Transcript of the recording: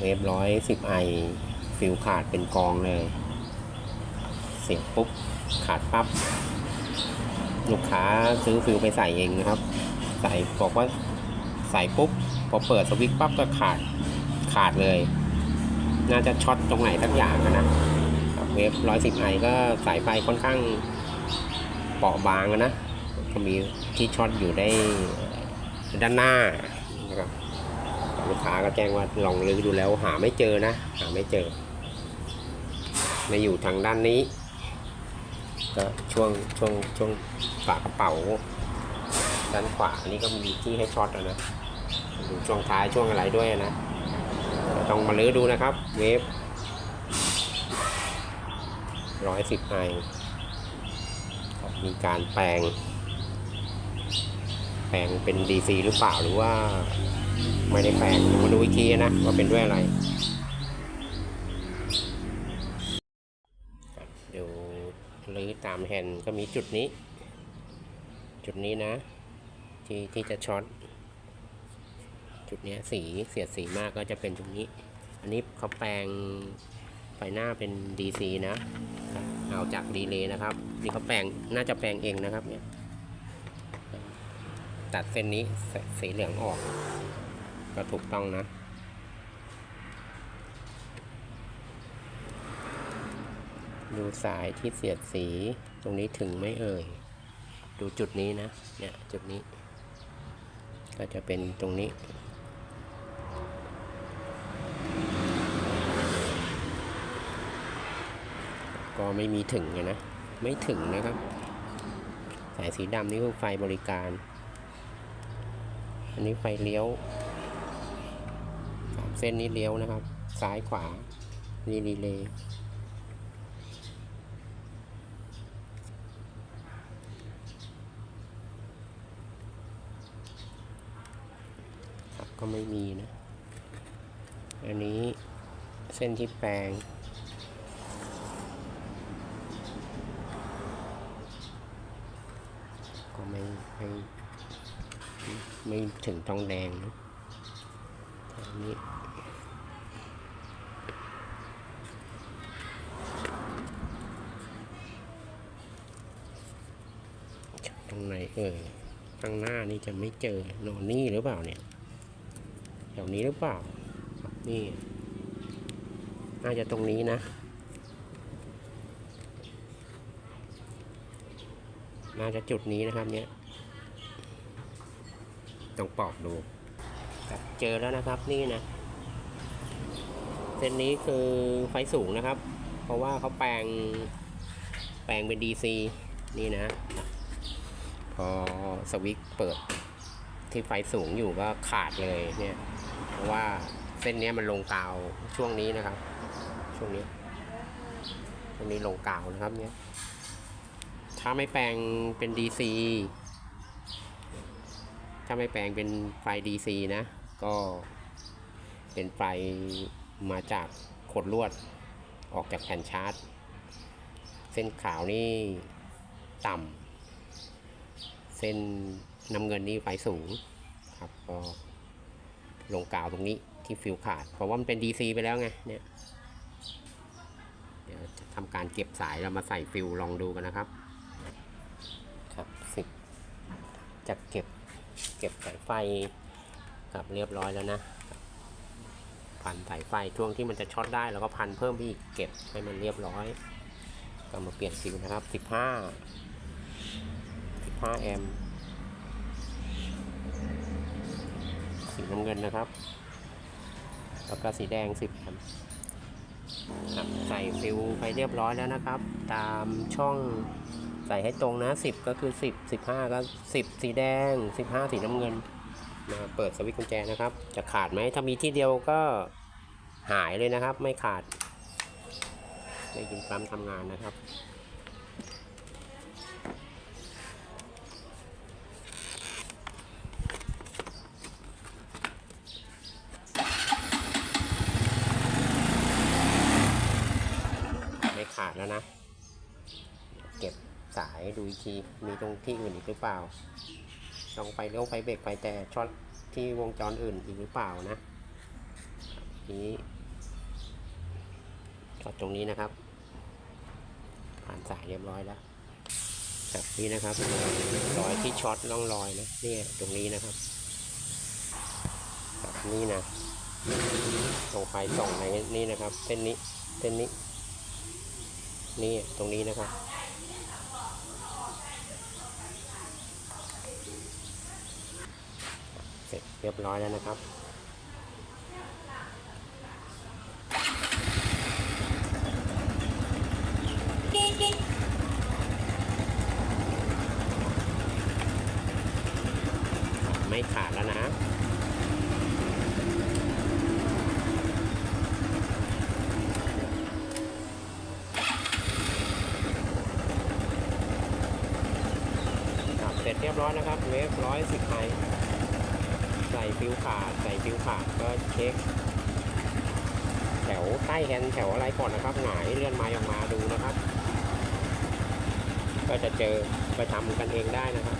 เวฟร้อยสิบไอฟิลขาดเป็นกองเลย เสียบปุ๊บ ขาดปั๊บ ลูกค้าซื้อฟิลไปใส่เองนะครับ ใส่บอกว่าใส่ปุ๊บ พอเปิดสวิตช์ปั๊บก็ขาดขาดเลย น่าจะช็อตตรงไหนสักอย่างนะเวฟร้อยสิบไอก็สายไฟค่อนข้างเปราะบางอะนะก็มีที่ช็อตอยู่ได้ด้านหน้านะครับ ลูกค้าก็แจ้งว่าลองลื้อดูแล้วหาไม่เจอนะ หาไม่เจอไม่อยู่ทางด้านนี้ ก็ช่วงช่วงช่วงฝากระเป๋า ด้านขวานี่ก็มีที่ให้ช็อตแล้วนะดูช่วงท้ายช่วงอะไรด้วยนะต้องมาลื้อดูนะครับ เวฟร้อยสิบไอมีการแปลง แปลงเป็น DC หรือเปล่าหรือว่าไม่ได้แปลงมาดูอีกทีนะว่าเป็นด้วยอะไรเดี๋ยวรื้อตามแฮนก็มีจุดนี้ จุดนี้นะ ที่ที่จะช็อตจุดนี้สีเสียดสีมากก็จะเป็นตรงนี้ อันนี้เขาแปลงไฟหน้าเป็น DC นะ เอาจากดีเลย์นะครับ นี่เขาแปลงน่าจะแปลงเองนะครับเนี่ย ตัดเส้นนี้สีเหลืองออก ก็ถูกต้องนะ ดูสายที่เสียดสีตรงนี้ถึงไม่เอ่ย ดูจุดนี้นะ เนี่ย จุดนี้ ก็จะเป็นตรงนี้ก็ไม่มีถึงไงนะ ไม่ถึงนะครับ สายสีดำนี่คือไฟบริการ อันนี้ไฟเลี้ยวสามเส้นนี้เลี้ยวนะครับ ซ้ายขวา นี่รีเลย์ก็ไม่มีนะ อันนี้เส้นที่แปลง ก็ไม่ไม่ ไม่ถึงทองแดงนะอันนี้ตรงไหนเอ่ยข้างหน้านี่จะไม่เจอโนนนี่หรือเปล่าเนี่ยแถวนี้หรือเปล่า นี่ น่าจะตรงนี้นะน่าจะจุดนี้นะครับเนี่ย ต้องปอกดูครับเจอแล้วนะครับนี่นะ เส้นนี้คือไฟสูงนะครับ เพราะว่าเขาแปลงแปลงเป็น DC นี่นะ พอสวิตช์เปิดที่ไฟสูงอยู่ก็ขาดเลยเนี่ย เพราะว่าเส้นนี้มันลงกาวช่วงนี้นะครับ ช่วงนี้ช่วงนี้ลงกาวนะครับเนี่ยถ้าไม่แปลงเป็น DC ถ้าไม่แปลงเป็นไฟ DC นะ ก็เป็นไฟมาจากขดลวดออกจากแผ่นชาร์จ เส้นขาวนี่ต่ำเส้นน้ำเงินนี่ไฟสูงครับก็ลงกาวตรงนี้ที่ฟิวขาด เพราะว่ามันเป็น DC ไปแล้วไงเนี่ยเดี๋ยวจะทำการเก็บสายเรามาใส่ฟิวลองดูกันนะครับ ครับสิบจะเก็บ เก็บสายไฟครับเรียบร้อยแล้วนะ พันสายไฟช่วงที่มันจะช็อตได้แล้วก็พันเพิ่มอีกเก็บให้มันเรียบร้อย ก็มาเปลี่ยนฟิวนะครับ 15 15แอมป์สีน้ำเงินนะครับ แล้วก็สีแดง 10แอมป์ครับใส่ฟิวไปเรียบร้อยแล้วนะครับ ตามช่อง ใส่ให้ตรงนะ 10 ก็คือ 10 15 ก็ 10 สีแดง 15 สีน้ำเงินมาเปิดสวิตช์กุญแจนะครับ จะขาดไหมถ้ามีที่เดียวก็หายเลยนะครับ ไม่ขาดได้ยินปั๊มทำงานนะครับไม่ขาดแล้วนะ เก็บ สายดูอีกทีมีตรงที่อื่นอีกหรือเปล่าลองไปเลี้ยวไฟเบรกไฟแต่ช็อตที่วงจรอื่นอีกหรือเปล่านะนี้ก็ตรงนี้นะครับ ผ่านสายเรียบร้อยแล้วแบบนี้นะครับรอยที่ช็อตร่องรอยนะเนี่ยตรงนี้นะครับแบบนี้นะตรงไฟส่องในนี่นะครับเส้นนี้เส้นนี้นี่ตรงนี้นะครับ เรียบร้อยแล้วนะครับ ไม่ขาดแล้วนะเสร็จเรียบร้อยนะครับ เวฟร้อยสิบไฮ ส่ฟิวขาด ใส่ฟิวขาดก็เช็ค แถวใต้แฮนแถวอะไรก่อนนะครับ หงายเลื่อนไม้ออกมาดูนะครับ ก็จะเจอไปทำกันเองได้นะครับ